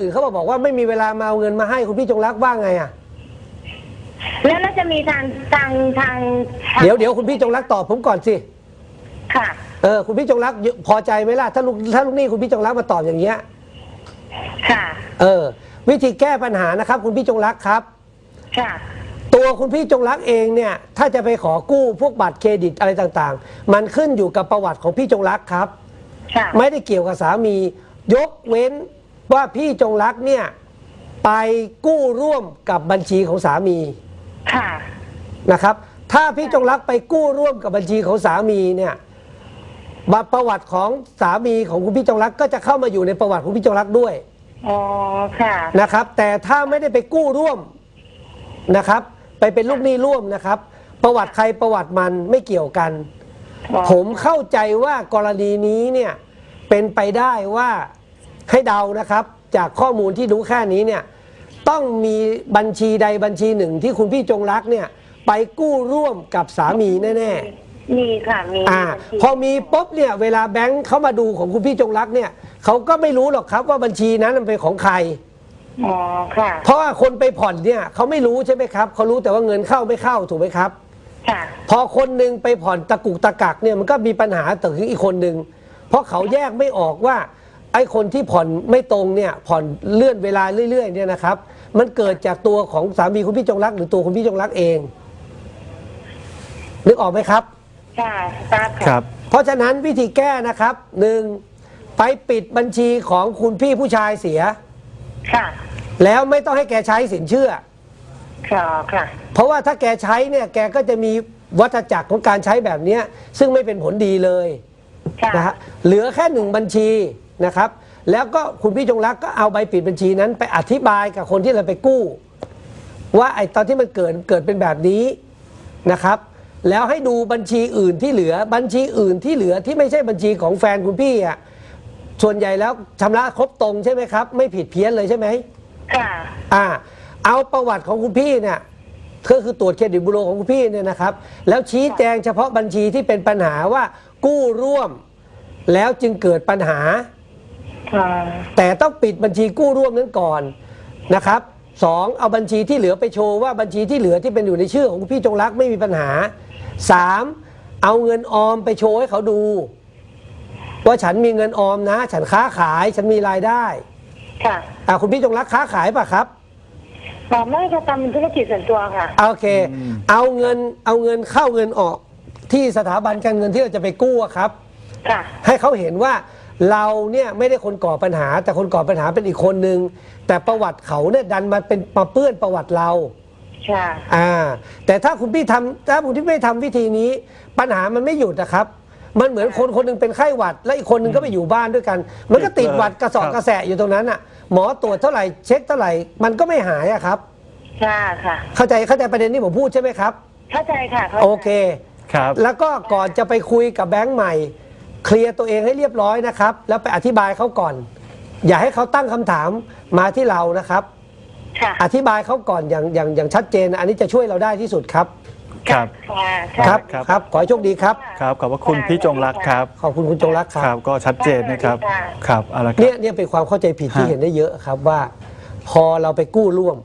อื่นเขามาบอกว่าไม่มีเวลามาเอาเงินมาให้คุณพี่จงรักว่าไงอะแล้วน่าจะมีทางทางทางทางเดี๋ยวเดี๋ยวคุณพี่จงรักตอบผมก่อนสิค่ะ เออคุณพี่จงรักพอใจไหมล่ะถ้าลูกถ้าลูกหนี้คุณพี่จงรักมาตอบอย่างเงี้ยค่ะ เออ วิธีแก้ปัญหานะครับ คุณพี่จงรักครับ ค่ะ ตัวคุณพี่จงรักเองเนี่ย ถ้าจะไปขอกู้พวกบัตรเครดิตอะไรต่างๆ มันขึ้นอยู่กับประวัติของพี่จงรักครับ ค่ะ ไม่ได้เกี่ยวกับสามี ยกเว้น ว่าพี่จงรักเนี่ย ไปกู้ร่วมกับบัญชีของสามีค่ะ นะครับ ถ้าพี่จงรักไปกู้ร่วมกับบัญชีของสามีเนี่ยบัตรประวัติของสามีของคุณพี่จงรักก็จะเข้ามาอยู่ในประวัติของพี่จงรักด้วยอ๋อค่ะนะครับ แต่ถ้าไม่ได้ไปกู้ร่วมนะครับ ไปเป็นลูกหนี้ร่วมนะครับ ประวัติใครประวัติมันไม่เกี่ยวกันอ๋อผมเข้าใจว่ากรณีนี้เนี่ยเป็นไปได้ว่า ให้เดานะครับ จากข้อมูลที่รู้แค่นี้เนี่ยต้องมีบัญชีใดบัญชีหนึ่งที่คุณพี่จงรักเนี่ยไปกู้ร่วมกับสามีแน่มีค่ะมีๆอ่าบัญชีพอมีปุ๊บเนี่ยเวลาแบงค์เขามาดูของคุณพี่จงรักเนี่ยเขาก็ไม่รู้หรอกครับว่าบัญชีนั้นมันเป็นของใคร อ๋อค่ะเพราะว่าคนไปผ่อนเนี่ยเขาไม่รู้ใช่ไหมครับเขารู้แต่ว่าเงินเข้าไม่เข้าถูกไหมครับ ค่ะพอคนหนึ่งไปผ่อนตะกุกตะกักเนี่ยมันก็มีปัญหาต่อถึงอีกคนหนึ่งเพราะเขาแยกไม่ออกว่า ไอ้คนที่ผ่อนไม่ตรงเนี่ยผ่อนเลื่อนเวลาเรื่อยๆเนี่ยนะครับ มันเกิดจากตัวของสามีคุณพี่จงรัก หรือตัวคุณพี่จงรักเอง นึกออกไหมครับ ค่ะทราบค่ะครับ เพราะฉะนั้นวิธีแก้นะครับหนึ่งไปปิดบัญชีของคุณพี่ผู้ชายเสีย ค่ะแล้วไม่ต้องให้แกใช้สินเชื่อ ค่ะค่ะ เพราะว่าถ้าแกใช้เนี่ยแกก็จะมีวัฏจักรของการใช้แบบเนี้ยซึ่งไม่เป็นผลดีเลยค่ะ นะฮะเหลือแค่หนึ่งบัญชี นะครับ แล้วก็คุณพี่จงรักก็เอาใบปิดบัญชีนั้นไปอธิบายกับคนที่เราไปกู้ ว่าไอ้ตอนที่มันเกิดเกิดเป็นแบบนี้นะครับ แล้วให้ดูบัญชีอื่นที่เหลือบัญชีอื่นที่เหลือที่ไม่ใช่บัญชีของแฟนคุณพี่อะส่วนใหญ่แล้วชำระครบตรงใช่ไหมครับ ไม่ผิดเพี้ยนเลยใช่ไหมค่ะอ่า เอาประวัติของคุณพี่เนี่ยก็คือตรวจเครดิตบูโรของคุณพี่เนี่ยนะครับ แล้วชี้แจงเฉพาะบัญชีที่เป็นปัญหาว่ากู้ร่วม แล้วจึงเกิดปัญหาค่ะ แต่ต้องปิดบัญชีกู้ร่วมนั้นก่อนนะครับสองเอาบัญชีที่เหลือไปโชว์ว่าบัญชีที่เหลือที่เป็นอยู่ในชื่อของคุณพี่จงรักไม่มีปัญหาสามเอาเงินออมไปโชว์ให้เขาดูว่าฉันมีเงินออมนะ ฉันค้าขายฉันมีรายได้ ค่ะอ่าคุณพี่จงรักค้าขายป่ะครับอ๋อไม่จะทำเป็นธุรกิจส่วนตัวค่ะ โอเค เอาเงินเอาเงินเข้าเงินออกที่สถาบันการเงินที่เราจะไปกู้อะครับ ค่ะ ให้เขาเห็นว่า เราเนี่ยไม่ได้คนก่อปัญหา แต่คนก่อปัญหาเป็นอีกคนนึง แต่ประวัติเขาเนี่ยดันมาเป็นมาเปื้อนประวัติเราค่ะอ่า แต่ถ้าคุณพี่ทำถ้าคุณพี่ไม่ทำวิธีนี้ ปัญหามันไม่หยุดนะครับ มันเหมือนคนคนหนึงเป็นไข้หวัด และอีกคนหนึงก็ไปอยู่บ้านด้วยกัน มันก็ติดหวัดกระสอบครับกระแสะอยู่ตรงนั้นอะ หมอตรวจเท่าไหร่เช็คเท่าไหร่มันก็ไม่หายอะครับค่ะค่ะ เข้าใจเข้าใจประเด็นที่ผมพูดใช่ไหมครับ เข้าใจค่ะข้าใจโอเคครับ แล้วก็ก่อนจะไปคุยกับแบงค์ใหม่ เคลียร์ตัวเองให้เรียบร้อยนะครับ แล้วไปอธิบายเขาก่อน อย่าให้เขาตั้งคำถามมาที่เรานะครับ ค่ะอธิบายเขาก่อนอย่างอย่างอย่างชัดเจน อันนี้จะช่วยเราได้ที่สุดครับ ครับ ค่ะครับครับ ครับ ขอให้โชคดีครับ ครับขอบพระคุณพี่จงรักครับ ขอบคุณคุณจงรักคครัรับบก็ชัดเจนนะครับ ครับเอาละครัเนี่ยบ เนี่ยเป็นความเข้าใจผิดที่ฮะเห็นได้เยอะครับว่า พอเราไปกู้ร่วม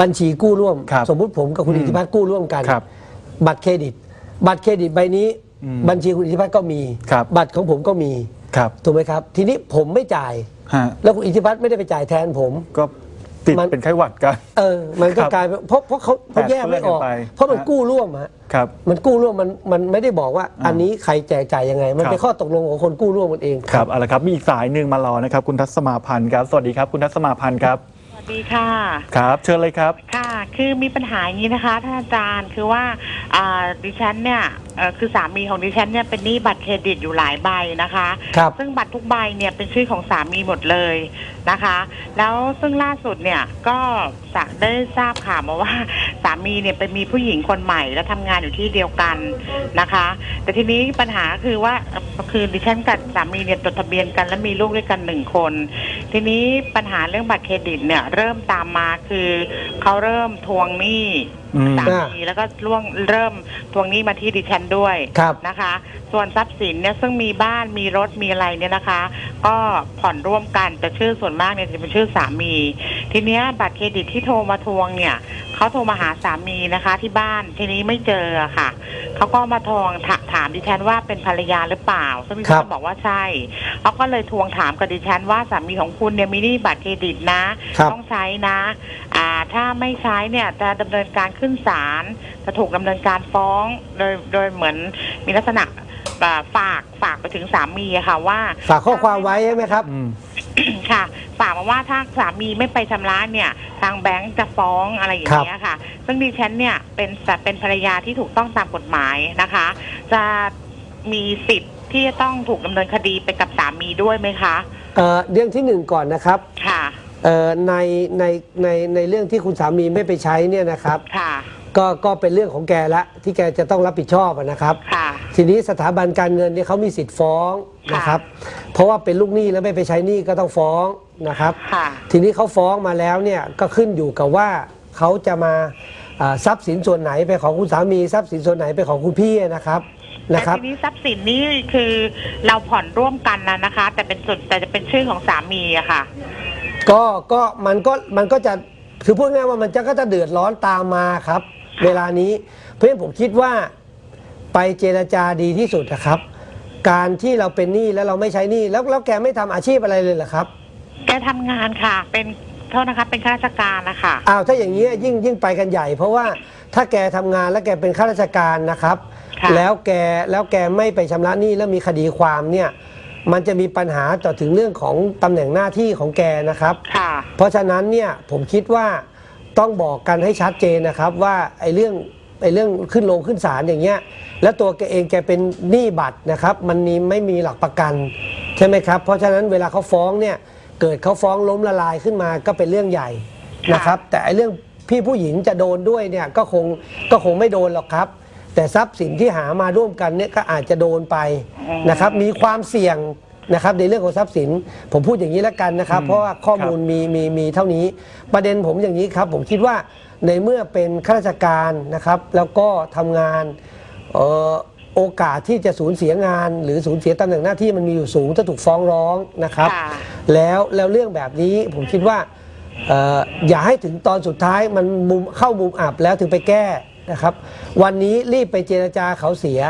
บัญชีกู้ร่วม ครับสมมุติผมกับคุณอืมอิทธิพัฒน์กู้ร่วมกันครับ บัตรเครดิต บัตรเครดิตใบนี้อืม บัญชีคุณอิทธิพัฒน์ก็มีครับบัตรของผมก็มีครับถูกไหมครับ ทีนี้ผมไม่จ่าย ฮะแล้วคุณอิทธิพัฒน์ไม่ได้ไปจ่ายแทนผม ก็ติดมัน เป็นไข้หวัดกัน เออ มันก็ครับกลายเป็นเพราะเพราะเขาเขาแยกไม่ออก แปดเปื้อนกันไปเพราะมันฮะ กู้ร่วมฮะครับ มันกู้ร่วมมันมันไม่ได้บอกว่าอ่าอันนี้ใครแจกจ่ายยังไง มันเป็นครับ ข้อตกลงของคนกู้ร่วมกันเอง ครับเอาละครับมีอีกสายหนึ่งมารอนะครับ คุณทัศมาพันธ์ครับ สวัสดีครับ คุณทัศมาพันธ์ครับสวัส ดีค่ะ ครับ เชิญเลยครับ ค่ะ คือมีปัญหาอย่างนี้นะคะท่านอาจารย์คือว่าอ่าดิฉันเนี่ยเอ่อคือสามีของดิฉันเนี่ยเป็นหนี้บัตรเครดิตอยู่หลายใบนะคะ ครับ ซึ่งบัตรทุกใบเนี่ยเป็นชื่อของสามีหมดเลยนะคะ แล้วซึ่งล่าสุดเนี่ยก็จะได้ทราบข่าวมาว่า สามีเนี่ยไปมีผู้หญิงคนใหม่ และทำงานอยู่ที่เดียวกันนะคะ แต่ทีนี้ปัญหาคือว่าเอ่อคือดิฉันกับสามีเนี่ยจดทะเบียนกัน และมีลูกด้วยกันหนึ่งคน ทีนี้ปัญหาเรื่องบัตรเครดิตเนี่ย เริ่มตามมาคือเขาเริ่มทวงหนี้อืม สามีแล้วก็ล่วงเริ่มทวงหนี้มาที่ดิฉันด้วยครับ นะคะ ส่วนทรัพย์สินเนี่ยซึ่งมีบ้านมีรถมีอะไรเนี่ยนะคะ ก็ผ่อนร่วมกันแต่ชื่อส่วนมากเนี่ยจะเป็นชื่อสามี ทีเนี้ยบัตรเครดิตที่โทรมาทวงเนี่ยเขาโทรมาหาสามีนะคะ ที่บ้านทีนี้ไม่เจออะค่ะเขาก็มาทวงถถามดิฉันว่าเป็นภรรยาหรือเปล่าซึ่งดิครัฉันบก็บอกว่าใช่เขาก็เลยทวงถามกับดิฉันว่าสามีของคุณเนี่ยมีหนี้บัตรเครดิตนะ ครับ ต้องใช้นะ อ่าถ้าไม่ใช้เนี่ยจะดำเนินการขึ้นศาลจะถูกดำเนินการฟ้อง โดยโดยเหมือนมีลักษณะอ่าฝากฝากไปถึงสามีอะค่ะว่า ฝากข้อความไว้ใช่ไหมครับ อืม ค่ะฝากมาว่าถ้าสามีไม่ไปชำระเนี่ย ทางแบงก์จะฟ้องอะไรอย่างเงี้ยค่ะ ซึ่งดิฉันเนี่ยเป็นเป็นภรรยาที่ถูกต้องตามกฎหมายนะคะ จะมีสิทธิ์ที่จะต้องถูกดำเนินคดีไปกับสามีด้วยไหมคะ เอ่อเรื่องที่หนึ่งก่อนนะครับ ค่ะ เอ่อในในในในเรื่องที่คุณสามีไม่ไปใช้เนี่ยนะครับ ค่ะ ก็ก็เป็นเรื่องของแกละที่แกจะต้องรับผิดชอบอะนะครับ ค่ะ ทีนี้สถาบันการเงินเนี่ยเขามีสิทธิ์ฟ้องนะครับ เพราะว่าเป็นลูกหนี้แล้วไม่ไปใช้หนี้ก็ต้องฟ้องนะครับ ค่ะ ทีนี้เขาฟ้องมาแล้วเนี่ยก็ขึ้นอยู่กับว่าเขาจะมาอ่าทรัพย์สินส่วนไหนไปนของคุณสามีทรัพย์สินส่วนไหนเป็นของคุณพี่นะครับนะครับแต่ทีนี้ทรัพย์สินนี่คือเราผ่อนร่วมกันนะนะคะ แต่เป็นส่วนแต่จะเป็นชื่อของสามีอะค่ะ ก็ก็มันก็มันก็จะคือพูดง่ายๆว่ามันจะก็จะเดือดร้อนตามมาครับ เวลานี้เพราะฉะนั้นผมคิดว่าไปเจรจาดีที่สุดนะครับ การที่เราเป็นหนี้แล้วเราไม่ใช้หนี้แล้วแล้วแกไม่ทำอาชีพอะไรเลยเหรอครับแกทำงานค่ะ เป็นโทษนะคะเป็นข้าราชการนะคะอ้าวถ้าอย่างนี้ยยิ่งยิ่งไปกันใหญ่ เพราะว่าถ้าแกทำงานแล้วแกเป็นข้าราชการนะครับ ค่ะแล้วแกแล้วแกไม่ไปชำระหนี้แล้วมีคดีความเนี่ย มันจะมีปัญหาต่อถึงเรื่องของตำแหน่งหน้าที่ของแกนะครับ ค่ะ เพราะฉะนั้นเนี่ยผมคิดว่าต้องบอกกันให้ชัดเจนนะครับว่าไอ้เรื่องไอ้เรื่องขึ้นลงขึ้นศาลอย่างเงี้ย แล้วตัวแกเองแกเป็นหนี้บัตรนะครับ มันมีไม่มีหลักประกันใช่ไหมครับ เพราะฉะนั้นเวลาเขาฟ้องเนี่ยเกิดเขาฟ้องล้มละลายขึ้นมาก็เป็นเรื่องใหญ่นะครับ แต่ไอ้เรื่องพี่ผู้หญิงจะโดนด้วยเนี่ยก็คงก็คงไม่โดนหรอกครับ แต่ทรัพย์สินที่หามาร่วมกันเนี่ยก็อาจจะโดนไปนะครับ มีความเสี่ยงนะครับในเรื่องของทรัพย์สิน ผมพูดอย่างนี้แล้วกันนะครับอืมเพราะว่าข้อมูลมีมีมีเท่านี้ ประเด็นผมอย่างนี้ครับ ผมคิดว่าในเมื่อเป็นข้าราชการนะครับ แล้วก็ทำงานเอ่อโอกาสที่จะสูญเสียงาน หรือสูญเสียตำแหน่งหน้าที่มันมีอยู่สูงถ้าถูกฟ้องร้องนะครับ ค่ะ แล้วแล้วเรื่องแบบนี้ผมคิดว่าเอ่ออย่าให้ถึงตอนสุดท้ายมันมุมเข้ามุมอับแล้วถึงไปแก้ นะครับ วันนี้รีบไปเจรจาเขาเสีย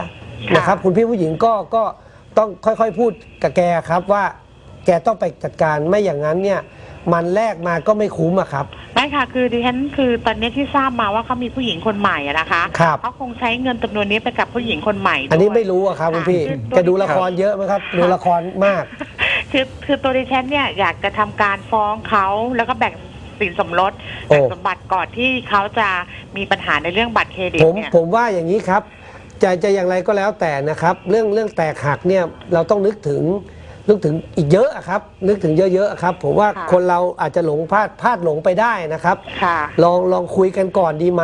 นะครับ คุณพี่ผู้หญิงก็ก็ต้องค่อยๆ พูดกับแกครับว่าแกต้องไปจัดการไม่อย่างนั้นเนี่ย มันแลกมาก็ไม่คุ้มอะครับ ไม่ค่ะ คือดิฉันคือตอนนี้ที่ทราบมาว่าเขามีผู้หญิงคนใหม่อะนะคะครับ เขาคงใช้เงินจำนวนนี้ไปกับผู้หญิงคนใหม่ด้วย อันนี้ไม่รู้อะครับคุณพี่คือแกดูละครเยอะไหมครับดูละครมาก คือคือตัวดิฉันเนี่ยอยากจะทำการฟ้องเขาแล้วก็แบ่ง สินสมรสโอ้แบ่งสมบัติก่อนที่เขาจะมีปัญหาในเรื่องบัตรเครดิตผมเนี่ยผมว่าอย่างนี้ครับจะจะอย่างไรก็แล้วแต่นะครับ เรื่องเรื่องแตกหักเนี่ยเราต้องนึกถึงนึกถึงอีกเยอะอะครับ นึกถึงเยอะๆอะครับ ผมว่าค่ะคนเราอาจจะหลงพลาดพลาดหลงไปได้นะครับ ค่ะ ลองลองคุยกันก่อนดีไหม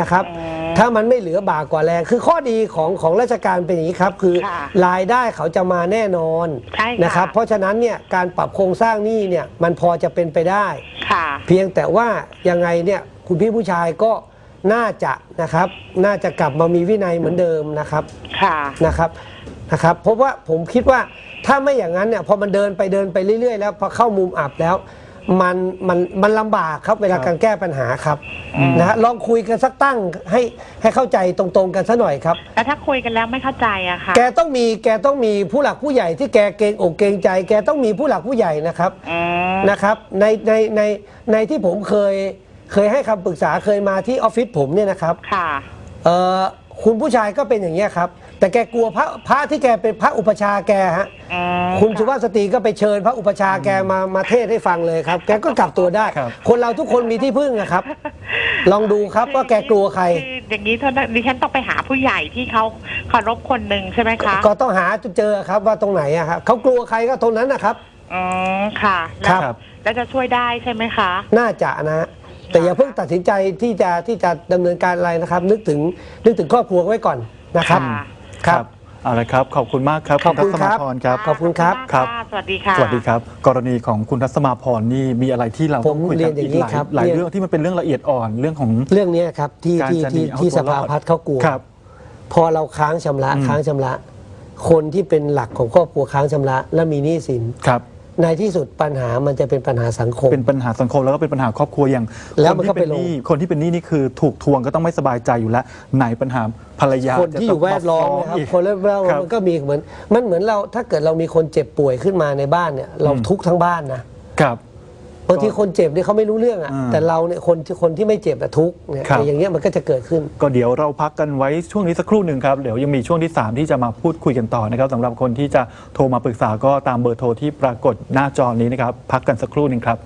นะครับ อืม ถ้ามันไม่เหลือบากกว่าแรง คือข้อดีของของราชการเป็นอย่างนี้ครับ คือค่ะรายได้เขาจะมาแน่นอนใช่ค่ะ นะครับ เพราะฉะนั้นเนี่ยการปรับโครงสร้างหนี้เนี่ยมันพอจะเป็นไปได้ ค่ะ เพียงแต่ว่ายังไงเนี่ยคุณพี่ผู้ชายก็น่าจะนะครับ น่าจะกลับมามีวินัยเหมือนเดิมนะครับ ค่ะ นะครับนะครับเพราะว่าผมคิดว่าถ้าไม่อย่างนั้นเนี่ยพอมันเดินไปเดินไปเรื่อย ๆ แล้วพอเข้ามุมอับแล้ว มันมันมันลำบากครับเวลาครับการแก้ปัญหาครับอืมนะฮะลองคุยกันสักตั้งให้ให้เข้าใจตรงๆกันซะหน่อยครับ แล้วถ้าคุยกันแล้วไม่เข้าใจอะค่ะ แกต้องมีแกต้องมีผู้หลักผู้ใหญ่ที่แกเกรงอกเกรงใจ แกต้องมีผู้หลักผู้ใหญ่นะครับอืมนะครับในในในในที่ผมเคยเคยให้คำปรึกษาเคยมาที่ออฟฟิศผมเนี่ยนะครับ ค่ะ เอ่อคุณผู้ชายก็เป็นอย่างนี้ยครับ แต่แกกลัวพระพระที่แกเป็นพระอุปชฌาย์แกฮะอืมคุณสุภาพสตรีก็ไปเชิญพระอุปชฌาย์แกมามาเทศน์ให้ฟังเลยครับ แกก็กลับตัวได้ ครับ คนเราทุกคนมีที่พึ่งนะครับ ลองดูครับว่าแกกลัวใครคืออย่างนี้เท่านั้นดิฉันต้องไปหาผู้ใหญ่ที่เขาเคารพคนหนึ่งใช่ไหมคะก็ต้องหาจนเจอครับว่าตรงไหนอะครับเขากลัวใครก็ตรงนั้นนะครับ อืมค่ะคแล้รัวบครับ แล้วจะช่วยได้ใช่ไหมคะ น่าจะนะฮะแต่อย่าเพิ่งตัดสินใจที่จะที่จะดำเนินการอะไรนะครับ นึกถึงนึกถึงครอบครัวไว้ก่อนนะครับ ค่ะ ครับ เอาละครับ ขอบคุณมากครับขอบคุณทัศมาพรครับ ขอบคุณครับขอณมากครับะสวัสดีค่ะ สวัสดีครับ กรณีของคุณทัศมาพรนี่มีอะไรที่เราต้องคุยผมเรีกัยนนอย่าอีงกนี้หลายครับหลายเรียนเรื่องที่มันเป็นเรื่องละเอียดอ่อนเรื่องของเรื่องเนี้ยครับที่การที่จะหนีที่เอาที่ตัวสรอดภาพัฒน์เขากลัวครับพอเราค้างชำระอืมค้างชำระ คนที่เป็นหลักของครอบครัวค้างชำระ และมีหนี้สินครับ ในที่สุดปัญหามันจะเป็นปัญหาสังคม เป็นปัญหาสังคมแล้วก็เป็นปัญหาครอบครัวอย่างแล้วคนมันก็ที่เป็นไปลงหนี้คนที่เป็นหนี้นี่คือถูกทวงก็ต้องไม่สบายใจอยู่แล้วไหนปัญหาภรรยาคนที่อยู่แวดล้อมนะครับจะคนต้งแวดล้อมครับมันก็มีเหมือน มันเหมือนเราถ้าเกิดเรามีคนเจ็บป่วยขึ้นมาในบ้านเนี่ย เราอืม ทุกข์ทั้งบ้านนะ ครับ บางทีคนเจ็บเนี่ยเขาไม่รู้เรื่องอะอ่าแต่เราเนี่ยคนที่คนที่ไม่เจ็บอะทุกข์เนี่ยครับไอ้อย่างเงี้ยมันก็จะเกิดขึ้น ก็เดี๋ยวเราพักกันไว้ช่วงนี้สักครู่หนึ่งครับ เดี๋ยวยังมีช่วงที่ 3 ที่จะมาพูดคุยกันต่อนะครับสำหรับคนที่จะโทรมาปรึกษาก็ตามเบอร์โทรที่ปรากฏหน้าจอนี้นะครับ พักกันสักครู่หนึ่งครับ